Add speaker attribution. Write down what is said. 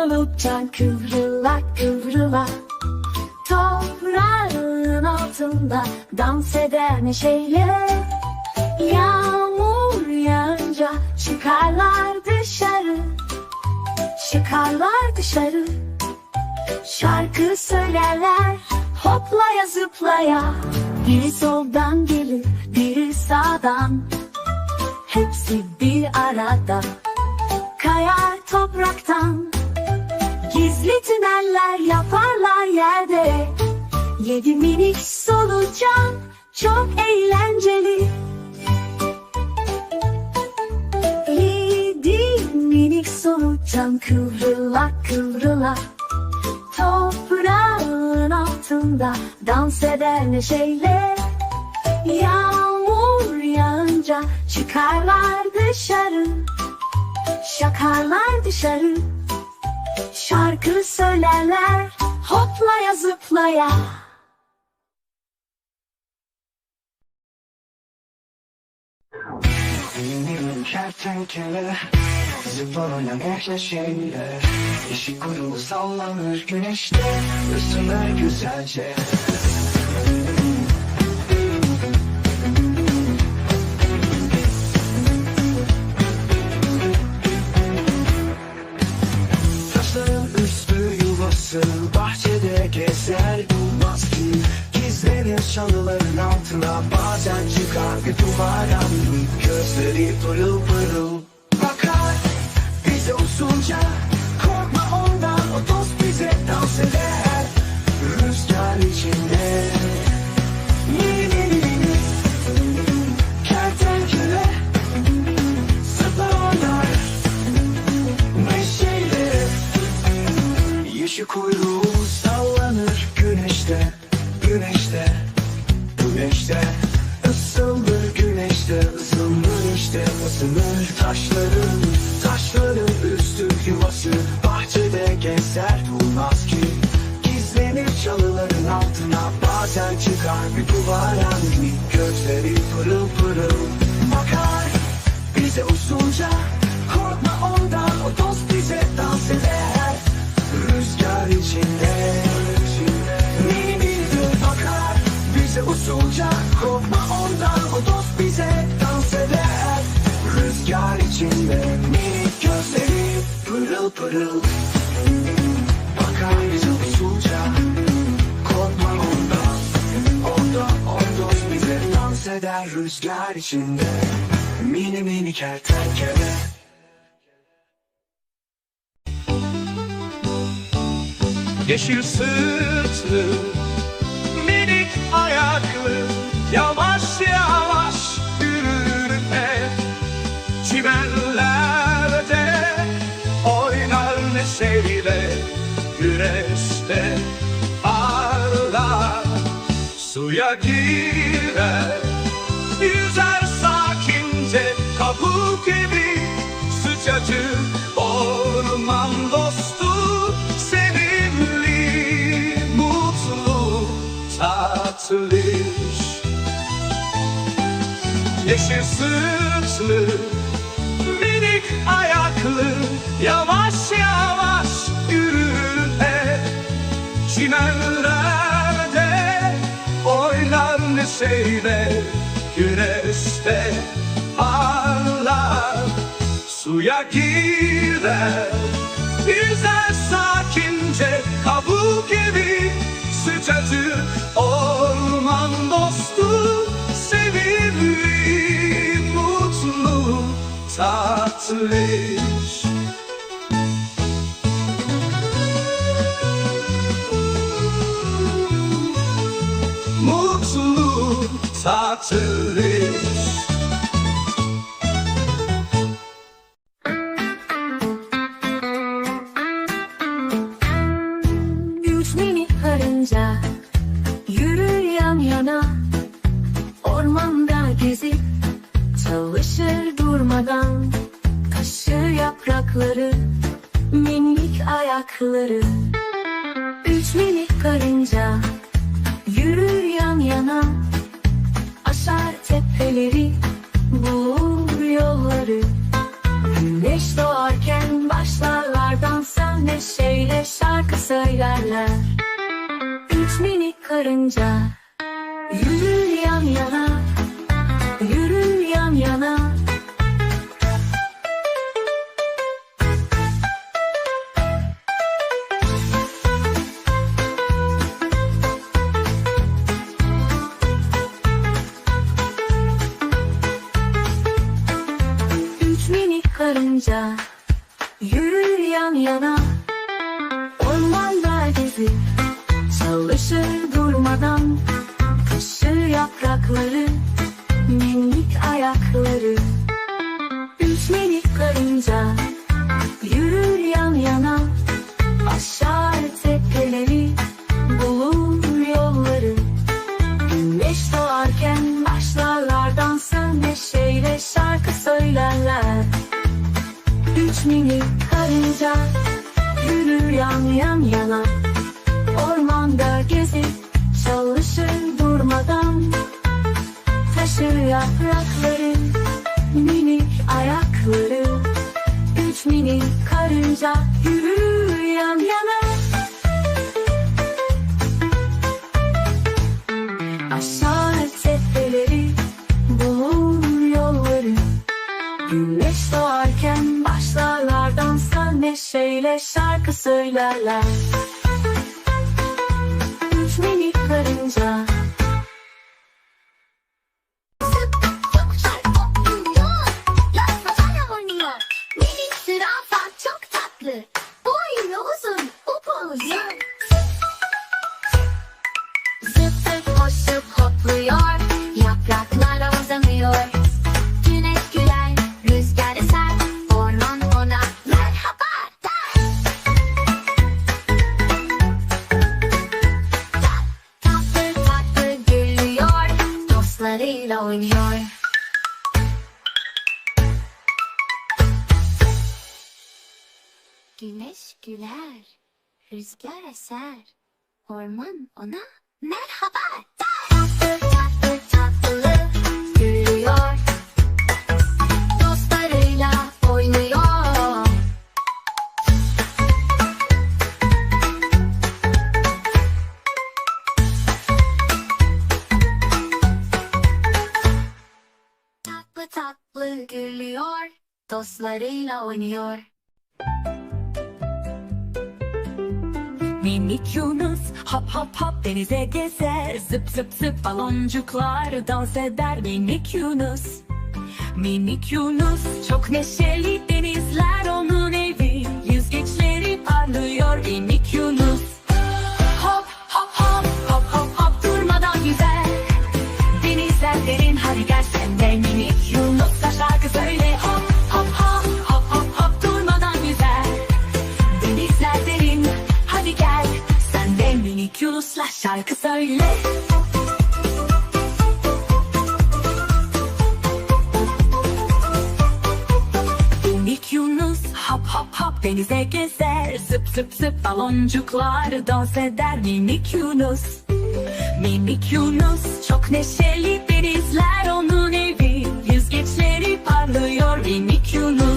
Speaker 1: solukça kıvrıla kıvrıla Toprağın altında dans eder neşeyle Yağmur yağınca çıkarlar dışarı Çıkarlar dışarı. Şarkı söylerler hoplaya zıplaya Biri soldan gelir biri sağdan. Hepsi bir arada Kayar topraktan tüneller yaparlar yerde. Yedi minik solucan Çok eğlenceli. Yedi minik solucan Kıvrıla kıvrıla Toprağın altında Dans eder neşeyle. Yağmur yağınca Çıkarlar dışarı Şakarlar dışarı Şarkı söylerler Hoplaya zıplaya.
Speaker 2: Kertenkele Zıplarla eşleşeyle Yeşil kuyruğu sallanır güneşte Isınır güzelce Gözleri pırıl usulca Korkma ondan o dost bize dans eder. Rüzgar içinde minik gözleri pırıl pırıl. Bakar bize usulca. Korkma ondan Onda o dost bize dans eder. Rüzgar içinde Mini mini kertenkele.
Speaker 3: Yeşil sırtlı güneşte parlar Suya girer. Yüzer sakince kabuk gibi sıcacık orman dostu sevimli mutlu tatlış. Yeşil sırtlı minik ayaklı yavaş yavaş neşeyle güneşte parlar Suya girer yüzer sakince kabuk gibi. Sıcacık orman dostu sevimli mutlu tatlış Tatlış
Speaker 1: Üç mini karınca Yürür yan yana? Ormanda gezip Çalışır durmadan. Taşır yaprakları Minik ayakları. Üç mini karınca minik karınca Yürür yan yana Yürür yan yana. Üç minik karınca Yürür yan yana. Ormanda gezip Çalışır durmadan Taşır yaprakları Minik ayakları. Üç minik karınca Yürür yan yana Aşağı tepeleri Bulur yolları. Güneş doğarken başlarlar dansa Neşeyle şarkı söylerler. Üç minik karınca Yürür yan yan yana Ormanda gezip Çalışır durmadan. Taşır yaprakları Minik ayakları. Üç minik karınca Yürür yan yana. Aşağı tepeleri bulur yolları. Güneş doğarken başlarlar dansa Neşeyle şarkı söylerler karınca
Speaker 4: Güneş güler, rüzgar eser, orman ona merhaba der. Tatlı tatlı tatlı gülüyor, dostlarıyla oynuyor. Tatlı tatlı gülüyor, dostlarıyla oynuyor.
Speaker 1: Minik Yunus hop hop hop denize gezer. Zıp zıp zıp baloncuklar dans eder Minik Yunus. Minik Yunus çok neşeli denizler onun Yunus'la şarkı söyle. Minik Yunus hop hop hop denize gezer. Zıp zıp zıp baloncuklar dans eder. Minik Yunus Minik Yunus. Çok neşeli denizler onun evi. Yüzgeçleri parlıyor minik Yunus